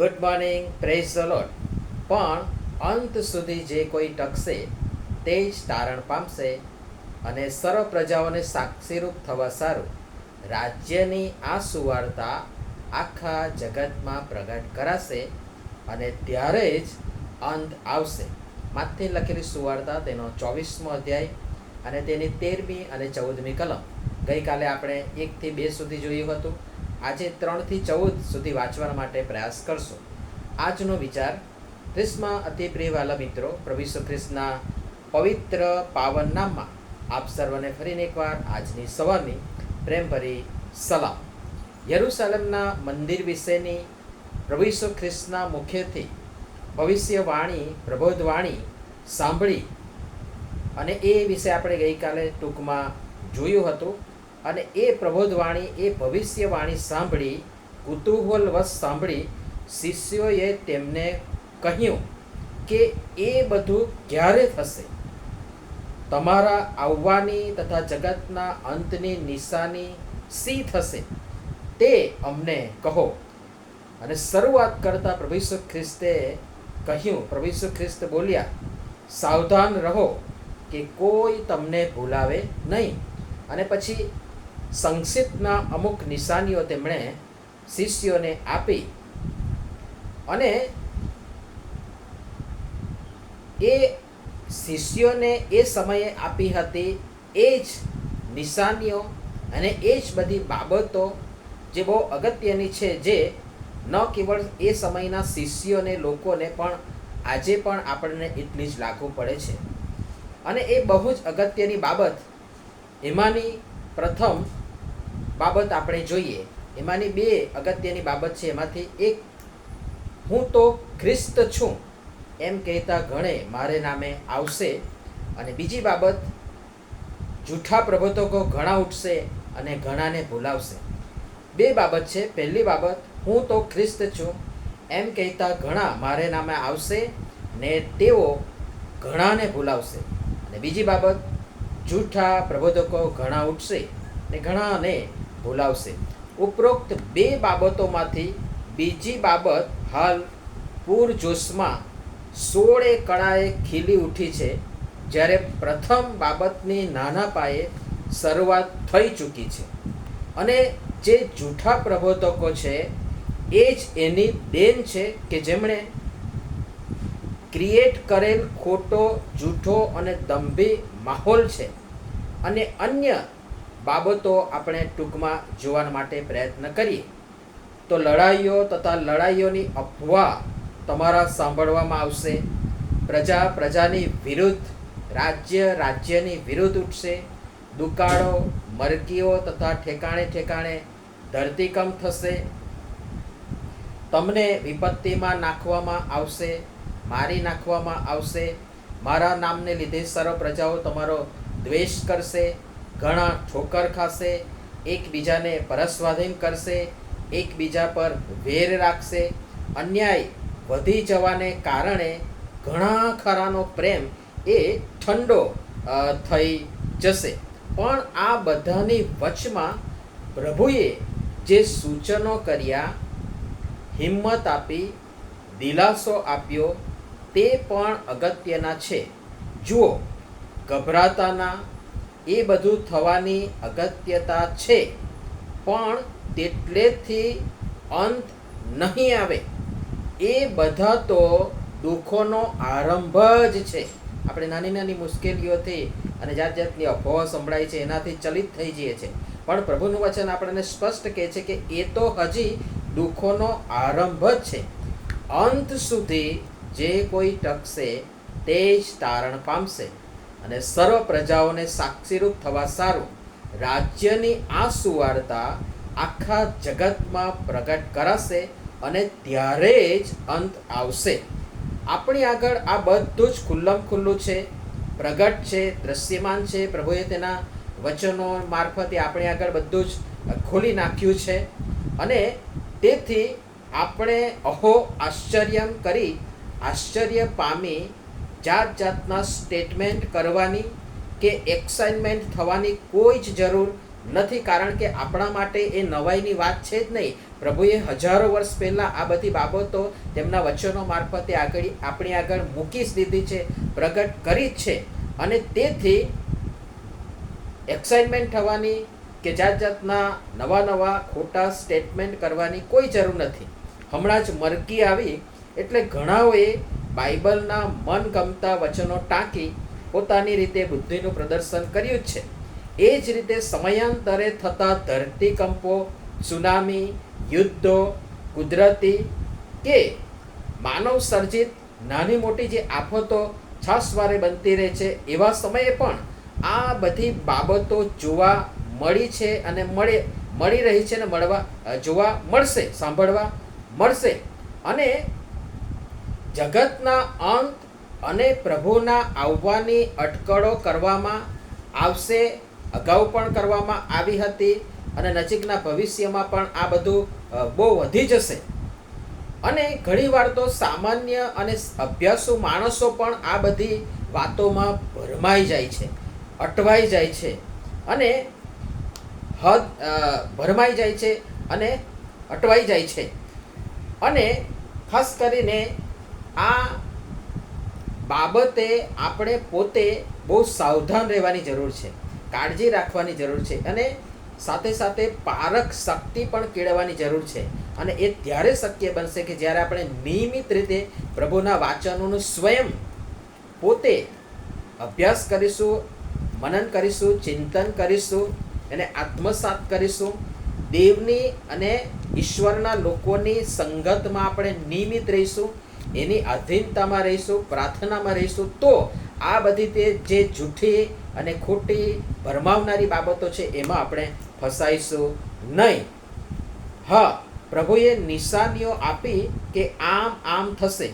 Good morning praise the lord પણ અંત સુધી જે કોઈ ટકશે, તે જ તારણ પામશે અને સર્વ પ્રજાઓને સાક્ષીરૂપ થવા સારું. રાજ્યની આ સુવાર્તા આખા જગતમાં પ્રગટ કરાશે અને ત્યારે જ અંત આવશે. માથે લખેલી સુવાર્તા તેનો ચોવીસમો અધ્યાય અને તેની તેરમી અને ચૌદમી કલમ. ગઈકાલે આપણે એકથી બે સુધી જોયું હતું. આજે ત્રણથી ચૌદ સુધી વાંચવા માટે પ્રયાસ કરશો. આજનો વિચાર ખ્રિસ્તમાં અતિ પ્રિય વાલા મિત્રો, પ્રભુ ખ્રિસ્તના પવિત્ર પાવન નામમાં આપ સર્વને ફરીને એકવાર આજની સવારની પ્રેમભરી સલામ. યરુસલેમના મંદિર વિશેની પ્રભુ ઈસુ ખ્રિસ્તના મુખ્યથી ભવિષ્યવાણી, પ્રબોધવાણી સાંભળી અને એ વિશે આપણે ગઈકાલે ટૂંકમાં જોયું હતું. અને એ પ્રબોધવાણી, એ ભવિષ્યવાણી સાંભળી કુતૂહલવશ સાંભળી, શિષ્યોએ તેમને કહ્યું કે એ બધું ક્યારે થશે? તમારા આવવાની તથા જગતના અંતની નિશાની શી થશે? તે અમને કહો. અને શરૂઆત કરતા પ્રભુ ખ્રિસ્તે કહ્યું, પ્રભુ ખ્રિસ્ત બોલ્યા, સાવધાન રહો કે કોઈ તમને ભૂલાવે નહીં. અને પછી સંક્ષિપ્તના અમુક નિશાનીઓ તેમણે શિષ્યોને આપી અને એ શિષ્યોને એ સમયે આપી હતી એ જ નિશાનીઓ અને એ જ બધી બાબતો જે બહુ અગત્યની છે જે ન કેવળ એ સમયના શિષ્યોને લોકોને પણ આજે પણ આપણને એટલી જ લાગુ પડે છે. અને એ બહુ જ અગત્યની બાબત એમાંની પ્રથમ બાબત આપણે જોઈએ, એમાંની બે અગત્યની બાબત છે. એમાંથી એક, હું તો ખ્રિસ્ત છું, એમ કહેતા ઘણે મારે નામે આવશે. અને બીજી બાબત, જૂઠા પ્રબોધકો ઘણા ઉઠશે અને ઘણાને ભૂલાવશે. બે બાબત છે. પહેલી બાબત, હું તો ખ્રિસ્ત છું, એમ કહેતા ઘણા મારે નામે આવશે ને તેઓ ઘણાને ભૂલાવશે. અને બીજી બાબત, જૂઠા પ્રબોધકો ઘણા ઉઠશે ને ઘણાને ભૂલાવશે. ઉપરોક્ત બે બાબતોમાંથી બીજી બાબત હાલ પૂરજોશમાં સોળે કળાએ ખીલી ઉઠી છે, જ્યારે પ્રથમ બાબતની નાના પાયે શરૂઆત થઈ ચૂકી છે. અને જે જૂઠા પ્રબોધકો છે, એ જ એની દેન છે કે જેમણે ક્રિએટ કરેલ ખોટો, જૂઠો અને દંભી માહોલ છે. અને અન્ય બાબતો આપણે ટૂંકમાં જોવા માટે પ્રયત્ન કરીએ. તો લડાઈઓ તથા લડાઈઓની અફવા તમારા સાંભળવામાં આવશે. પ્રજા પ્રજાની વિરુદ્ધ, રાજ્ય રાજ્યની વિરુદ્ધ ઉઠશે. દુકાળો, મરકીઓ તથા ઠેકાણે ઠેકાણે ધરતીકંપ થશે. તમને વિપત્તિમાં નાખવામાં આવશે, મારી નાખવામાં આવશે. મારા નામને લીધે સર્વ પ્રજાઓ તમારો દ્વેષ કરશે. ઘણા ઠોકર ખાશે, એકબીજાને પરસ્વાધીન કરશે, એકબીજા પર વેર રાખશે. અન્યાય વધી જવાને કારણે ઘણા ખરાનો પ્રેમ એ ઠંડો થઈ જશે. પણ આ બધાની વચમાં પ્રભુએ જે સૂચનો કર્યા, હિંમત આપી, દિલાસો આપ્યો, તે પણ અગત્યના છે. જુઓ, ગભરાતાના એ બધું થવાની અગત્યતા છે. પણ તેટલેથી અંત નહીં આવે. એ બધા તો દુઃખોનો આરંભ જ છે. આપણે નાની નાની મુશ્કેલીઓથી અને જાત જાતની અફવાઓ સંભળાય છે, એનાથી ચલિત થઈ જઈએ છીએ પણ પ્રભુનું વચન આપણને સ્પષ્ટ કહે છે કે એ તો હજી દુઃખોનો આરંભ જ છે. અંત સુધી જે કોઈ ટકશે, તે જ તારણ પામશે. અને સર્વ પ્રજાઓને સાક્ષીરૂપ થવા સારું, રાજ્યની આ સુવાર્તા આખા જગતમાં પ્રગટ કરાશે અને ત્યારે જ અંત આવશે. આપણી આગળ આ બધું જ ખુલ્લમ ખુલ્લું છે, પ્રગટ છે, દ્રશ્યમાન છે. પ્રભુએ તેના વચનો મારફતે આપણી આગળ બધું જ ખોલી નાખ્યું છે અને તેથી આપણે અહો આશ્ચર્યમ કરી, આશ્ચર્ય પામી જાત જાતના સ્ટેટમેન્ટ કરવાની કે એક્સાઇનમેન્ટ થવાની કોઈ જ જરૂર નથી. કારણ કે આપણા માટે એ નવાઈની વાત છે જ નહીં. પ્રભુએ હજારો વર્ષ પહેલાં આ બધી બાબતો તેમના વચનો મારફતે આગળ, આપણી આગળ મૂકી જ દીધી છે, પ્રગટ કરી જ છે. અને તેથી એક્સાઇટમેન્ટ થવાની કે જાત જાતના નવા નવા ખોટા સ્ટેટમેન્ટ કરવાની કોઈ જરૂર નથી. હમણાં જ મરકી આવી એટલે ઘણાઓએ બાઇબલના મનગમતા વચનો ટાંકી પોતાની રીતે બુદ્ધિનું પ્રદર્શન કર્યું છે. એ જ રીતે સમયાંતરે થતા ધરતીકંપો, સુનામી, યુદ્ધો, કુદરતી કે માનવ સર્જિત નાની મોટી જે આફતો છાસવારે બનતી રહે છે, એવા સમયે પણ આ બધી બાબતો જોવા મળી છે અને મળે, મળી રહી છે ને મળવા, જોવા મળશે, સાંભળવા મળશે. અને જગતના અંત અને પ્રભુના આવવાની અટકળો કરવામાં આવશે, અગાઉ પણ કરવામાં આવી હતી અને નજીકના ભવિષ્યમાં પણ આ બધું બહુ વધી જશે. અને ઘણીવાર તો સામાન્ય અને અભ્યાસુ માણસો પણ આ બધી વાતોમાં ભરમાઈ જાય છે, અટવાઈ જાય છે અને હદ ભરમાઈ જાય છે અને અટવાઈ જાય છે. અને ખાસ કરીને આ બાબતે આપણે પોતે બહુ સાવધાન રહેવાની જરૂર છે. કાળજી રાખવાની જરૂર છે અને સાથે સાથે પારક શક્તિ પણ કેળવવાની જરૂર છે. અને એ ત્યારે શક્ય બનશે કે જ્યારે આપણે નિયમિત રીતે પ્રભુના વાચનોનું સ્વયં પોતે અભ્યાસ કરીશું, મનન કરીશું, ચિંતન કરીશું એને આત્મસાત કરીશું. દેવની અને ઈશ્વરના લોકોની સંગતમાં આપણે નિયમિત રહીશું. એની અધીનતામાં રહીશું, પ્રાર્થનામાં રહીશું, તો આ બધી તે જે જૂઠી અને ખોટી ભરમાવનારી બાબતો છે, એમાં આપણે ફસાઈશું નહીં. હા, પ્રભુએ નિશાનીઓ આપી કે આમ આમ થશે,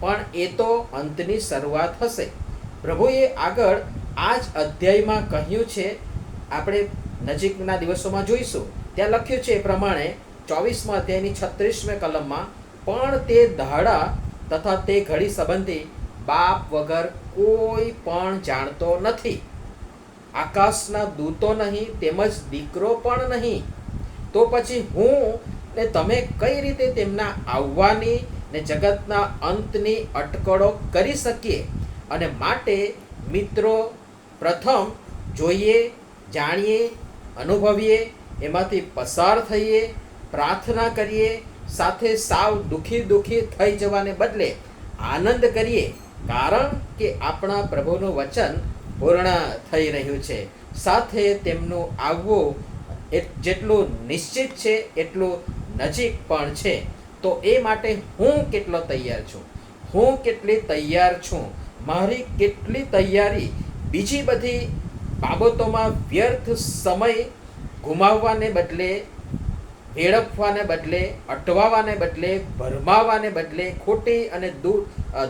પણ એ તો અંતની શરૂઆત હશે. પ્રભુએ આગળ આ જ અધ્યાયમાં કહ્યું છે, આપણે નજીકના દિવસોમાં જોઈશું. ત્યાં લખ્યું છે એ પ્રમાણે ચોવીસમાં અધ્યાયની છત્રીસમે કલમમાં, પણ તે દાડા તથા તે ઘડી સંબંધી બાપ વગર કોઈ પણ જાણતો નથી. આકાશના દૂતો નહીં, તેમજ દીકરો પણ નહીં. તો પછી હું ને તમે કઈ રીતે તેમના આવવાની ને જગતના અંતની અટકળો કરી શકીએ? અને માટે મિત્રો પ્રથમ જોઈએ, જાણીએ, અનુભવીએ, એમાંથી પસાર થઈએ, પ્રાર્થના કરીએ સાથે સાવ દુઃખી દુઃખી થઈ જવાને બદલે આનંદ કરીએ, કારણ કે આપણા પ્રભુનું વચન પૂર્ણ થઈ રહ્યું છે. સાથે તેમનું આવવું જેટલું નિશ્ચિત છે, એટલું નજીક પણ છે. તો એ માટે હું કેટલો તૈયાર છું? હું કેટલી તૈયાર છું? મારી કેટલી તૈયારી? બીજી બધી બાબતોમાં વ્યર્થ સમય ગુમાવવાને બદલે વેડફવાને બદલે, અટવાવાને બદલે, ભરમાવાને બદલે, ખોટી અને દૂર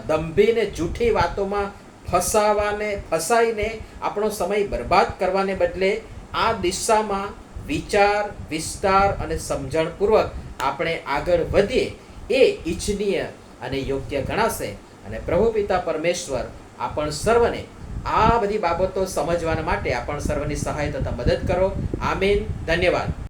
દંભીને જૂઠી વાતોમાં ફસાવાને, ફસાઈને આપણો સમય બરબાદ કરવાને બદલે, આ દિશામાં વિચાર, વિસ્તાર અને સમજણપૂર્વક આપણે આગળ વધીએ એ ઈચ્છનીય અને યોગ્ય ગણાશે. અને પ્રભુ પિતા પરમેશ્વર આપણ સર્વને આ બધી બાબતો સમજવાના માટે આપણ સર્વની સહાય તથા મદદ કરો. આમીન. ધન્યવાદ.